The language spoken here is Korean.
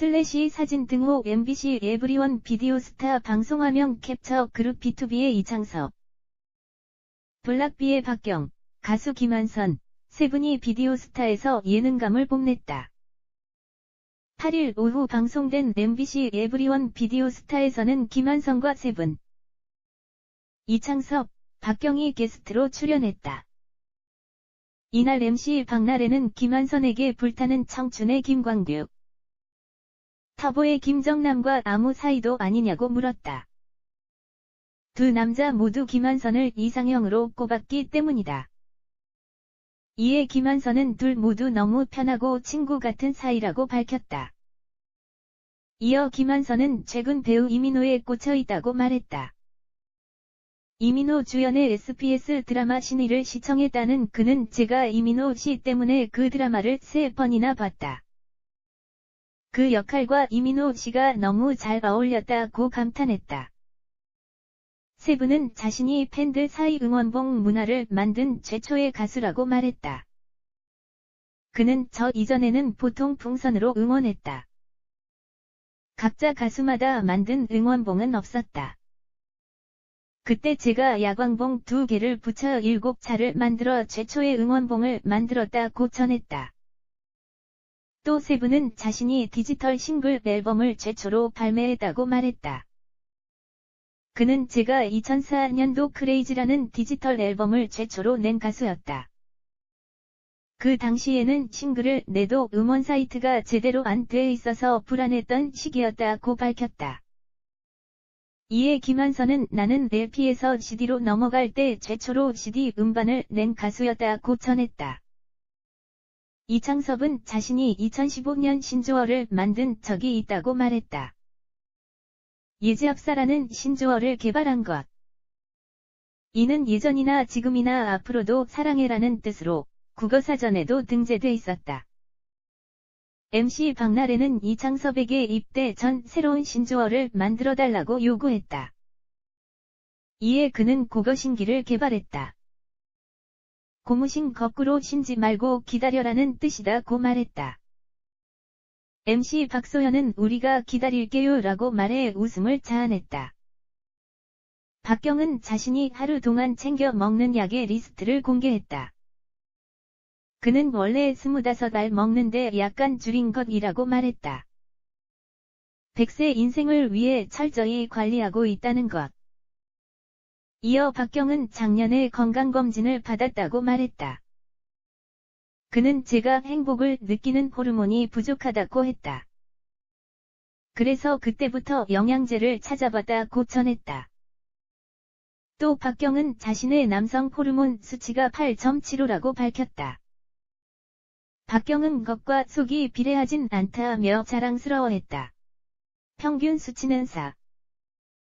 슬래시 사진 등호 MBC 에브리원 비디오 스타 방송화면 캡처 그룹 B2B의 이창섭 블락비의 박경 가수 김한선 세 분이 비디오 스타에서 예능감을 뽐냈다. 8일 오후 방송된 MBC 에브리원 비디오 스타에서는 김한선과 세 분, 이창섭, 박경이 게스트로 출연했다. 이날 MC 박나래는 김한선에게 불타는 청춘의 김광규, 터보의 김정남과 아무 사이도 아니냐고 물었다. 두 남자 모두 김한선을 이상형으로 꼽았기 때문이다. 이에 김한선은 둘 모두 너무 편하고 친구 같은 사이라고 밝혔다. 이어 김한선은 최근 배우 이민호에 꽂혀 있다고 말했다. 이민호 주연의 SBS 드라마 신의를 시청했다는 그는 제가 이민호 씨 때문에 그 드라마를 세 번이나 봤다. 그 역할과 이민호 씨가 너무 잘 어울렸다고 감탄했다. 세 분은 자신이 팬들 사이 응원봉 문화를 만든 최초의 가수라고 말했다. 그는 저 이전에는 보통 풍선으로 응원했다. 각자 가수마다 만든 응원봉은 없었다. 그때 제가 야광봉 두 개를 붙여 일곱 차를 만들어 최초의 응원봉을 만들었다고 전했다. 또 세븐은 자신이 디지털 싱글 앨범을 최초로 발매했다고 말했다. 그는 제가 2004년도 크레이지라는 디지털 앨범을 최초로 낸 가수였다. 그 당시에는 싱글을 내도 음원 사이트가 제대로 안 돼 있어서 불안했던 시기였다고 밝혔다. 이에 김한선은 나는 LP에서 CD로 넘어갈 때 최초로 CD 음반을 낸 가수였다고 전했다. 이창섭은 자신이 2015년 신조어를 만든 적이 있다고 말했다. 예제합사라는 신조어를 개발한 것. 이는 예전이나 지금이나 앞으로도 사랑해라는 뜻으로 국어사전에도 등재돼 있었다. MC 박나래는 이창섭에게 입대 전 새로운 신조어를 만들어달라고 요구했다. 이에 그는 국어신기를 개발했다. 고무신 거꾸로 신지 말고 기다려라는 뜻이다고 말했다. MC 박소현은 우리가 기다릴게요 라고 말해 웃음을 자아냈다. 박경은 자신이 하루 동안 챙겨 먹는 약의 리스트를 공개했다. 그는 원래 25알 먹는데 약간 줄인 것이라고 말했다. 100세 인생을 위해 철저히 관리하고 있다는 것. 이어 박경은 작년에 건강검진을 받았다고 말했다. 그는 제가 행복을 느끼는 호르몬이 부족하다고 했다. 그래서 그때부터 영양제를 찾아봤다고 전했다. 또 박경은 자신의 남성 호르몬 수치가 8.75라고 밝혔다. 박경은 겉과 속이 비례하진 않다며 자랑스러워했다. 평균 수치는 4.